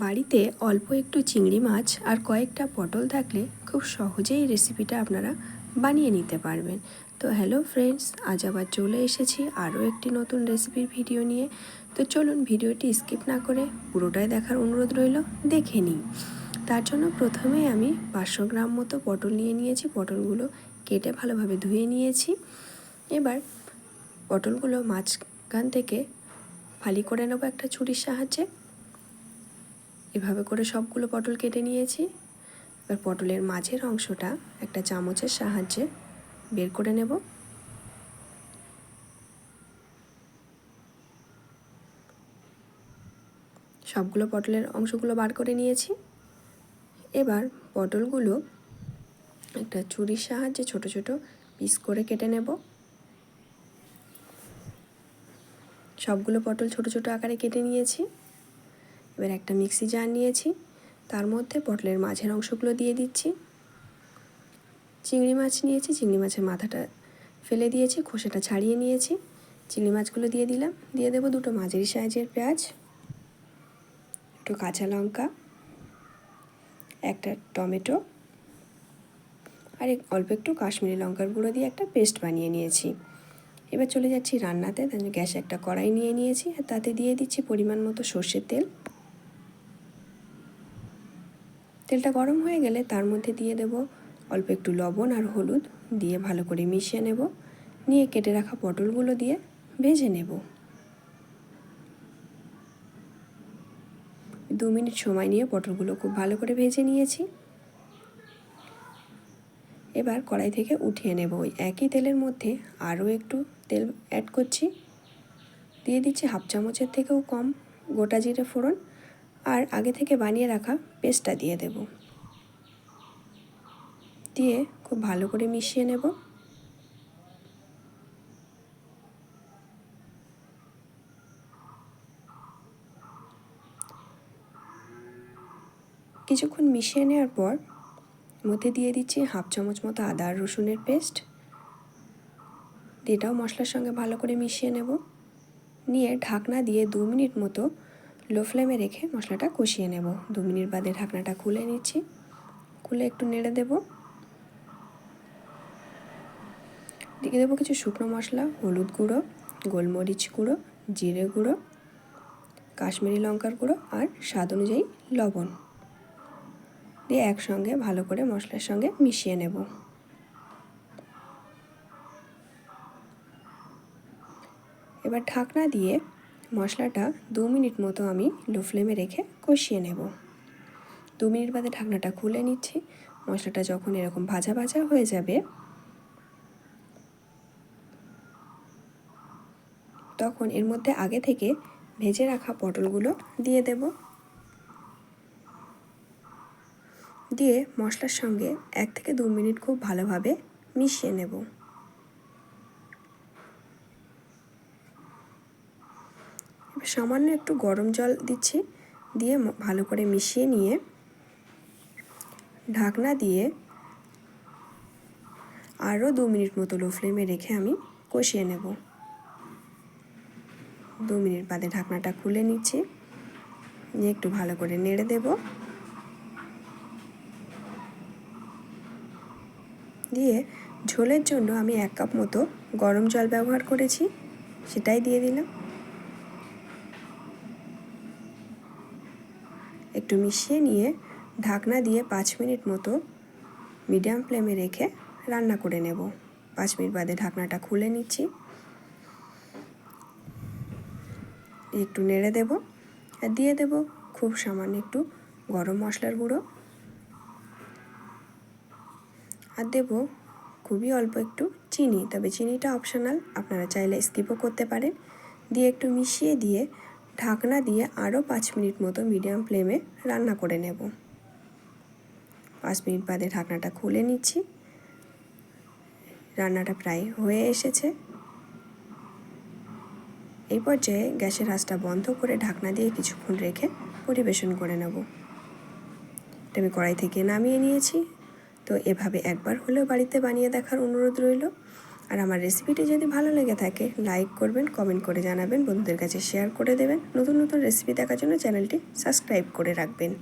বাড়িতে অল্প একটু চিংড়ি মাছ আর কয়েকটা পটল থাকলে খুব সহজেই রেসিপিটা আপনারা বানিয়ে নিতে পারবেন। তো হ্যালো ফ্রেন্ডস আজ আবার চলে এসেছি আরও একটি নতুন রেসিপির ভিডিও নিয়ে। তো চলুন ভিডিওটি স্কিপ না করে পুরোটাই দেখার অনুরোধ রইল, দেখে নিই। তার জন্য প্রথমে আমি পাঁচশো গ্রাম মতো পটল নিয়ে নিয়েছি, পটলগুলো কেটে ভালোভাবে ধুয়ে নিয়েছি। এবার পটলগুলো মাঝখান থেকে ফালি করে নেব একটা ছুরির সাহায্যে। এভাবে করে সবগুলো পটল কেটে নিয়েছি। এবার পটলের মাঝের অংশটা একটা চামচের সাহায্যে বের করে নেব। সবগুলো পটলের অংশগুলো বার করে নিয়েছি। এবার পটলগুলো একটা ছুরির সাহায্যে ছোট ছোট পিস করে কেটে নেব। সবগুলো পটল ছোট ছোট আকারে কেটে নিয়েছি। এবার একটা মিক্সি জার নিয়েছি। তার মধ্যে পটলের মাঝের অংশগুলো দিয়ে দিচ্ছি। চিংড়ি মাছ নিয়েছি, চিংড়ি মাছের মাথাটা ফেলে দিয়েছি, খোসাটা ছাড়িয়ে নিয়েছি। চিংড়ি মাছগুলো দিয়ে দিলাম, দিয়ে দেবো দুটো মাঝারি সাইজের পেঁয়াজ একটু কাঁচা লঙ্কা, একটা টমেটো, আর অল্প একটু কাশ্মীরি লঙ্কার গুঁড়ো দিয়ে একটা পেস্ট বানিয়ে নিয়েছি। এবার চলে যাচ্ছি রান্নাতে, তার গ্যাসে একটা কড়াই নিয়ে নিয়েছি, আর তাতে দিয়ে দিচ্ছি পরিমাণ মতো সর্ষের তেল। তেলটা গরম হয়ে গেলে তার মধ্যে দিয়ে দেব অল্প একটু লবণ আর হলুদ দিয়ে ভালো করে মিশিয়ে নেব। নিয়ে কেটে রাখা পটলগুলো দিয়ে ভেজে নেব। দু মিনিট সময় নিয়ে পটলগুলো খুব ভালো করে ভেজে নিয়েছি। এবার কড়াই থেকে উঠিয়ে নেব। ওই একই তেলের মধ্যে আরও একটু তেল অ্যাড করছি। দিয়ে দিচ্ছি হাফ চামচের থেকেও কম গোটা জিরে ফোড়ন। আর আগে থেকে বানিয়ে রাখা পেস্টটা দিয়ে দেব। দিয়ে খুব ভালো করে মিশিয়ে নেব। কিছুক্ষণ মিশিয়ে নেওয়ার পর মধ্যে দিয়ে দিচ্ছি হাফ চামচ মতো আদা আর রসুনের পেস্ট। এটাও মশলার সঙ্গে ভালো করে মিশিয়ে নেব। নিয়ে ঢাকনা দিয়ে দু মিনিট মতো লো ফ্লেমে রেখে মশলাটা কষিয়ে নেব। দু মিনিট বাদে ঢাকনাটা খুলে নিচ্ছি। খুলে একটু নেড়ে দেব। দিয়ে দেবো কিছু শুকনো মশলা, হলুদ গুঁড়ো, গোলমরিচ গুঁড়ো, জিরে গুঁড়ো, কাশ্মীরি লঙ্কার গুঁড়ো আর স্বাদ অনুযায়ী লবণ। দিয়ে একসঙ্গে ভালো করে মশলার সঙ্গে মিশিয়ে নেব। এবার ঢাকনা দিয়ে মশলাটা দু মিনিট মতো আমি লো ফ্লেমে রেখে কষিয়ে নেব। দু মিনিট বাদে ঢাকনাটা খুলে নিচ্ছি। মশলাটা যখন এরকম ভাজা ভাজা হয়ে যাবে, তখন এর মধ্যে আগে থেকে ভেজে রাখা পটলগুলো দিয়ে দেব। দিয়ে মশলার সঙ্গে এক থেকে দু মিনিট খুব ভালোভাবে মিশিয়ে নেব। সামান্য একটু গরম জল দিচ্ছি, দিয়ে ভালো করে মিশিয়ে নিয়ে ঢাকনা দিয়ে আরও দু মিনিট মতো লো ফ্লেমে রেখে আমি কষিয়ে নেব। দু মিনিট বাদে ঢাকনাটা খুলে নিচ্ছি, নিয়ে একটু ভালো করে নেড়ে দেব। দিয়ে ঝোলের জন্য আমি এক কাপ মতো গরম জল ব্যবহার করেছি, সেটাই দিয়ে দিলাম। একটু মিশিয়ে নিয়ে ঢাকনা দিয়ে পাঁচ মিনিট মতো মিডিয়াম ফ্লেমে রেখে রান্না করে নেব। পাঁচ মিনিট বাদে ঢাকনাটা খুলে নিচ্ছি। একটু নেড়ে দেব আর দিয়ে দেব খুব সামান্য একটু গরম মশলার গুঁড়ো। আর দেব খুবই অল্প একটু চিনি, তবে চিনিটা অপশনাল, আপনারা চাইলে স্কিপও করতে পারেন। দিয়ে একটু মিশিয়ে দিয়ে ঢাকনা দিয়ে আরও পাঁচ মিনিট মতো মিডিয়াম ফ্লেমে রান্না করে নেব। পাঁচ মিনিট বাদে ঢাকনাটা খুলে নিচ্ছি। রান্নাটা প্রায় হয়ে এসেছে। এই পর্যায়ে গ্যাসের আঁচটা বন্ধ করে ঢাকনা দিয়ে কিছুক্ষণ রেখে পরিবেশন করে নেব। এটা আমি কড়াই থেকে নামিয়ে নিয়েছি। তো এভাবে একবার হলেও বাড়িতে বানিয়ে দেখার অনুরোধ রইল। আর আমার রেসিপিটি যদি ভালো লেগে থাকে লাইক করবেন কমেন্ট করে জানাবেন, বন্ধুদের কাছে শেয়ার করে দেবেন। নতুন নতুন রেসিপি দেখার জন্য চ্যানেলটি সাবস্ক্রাইব করে রাখবেন।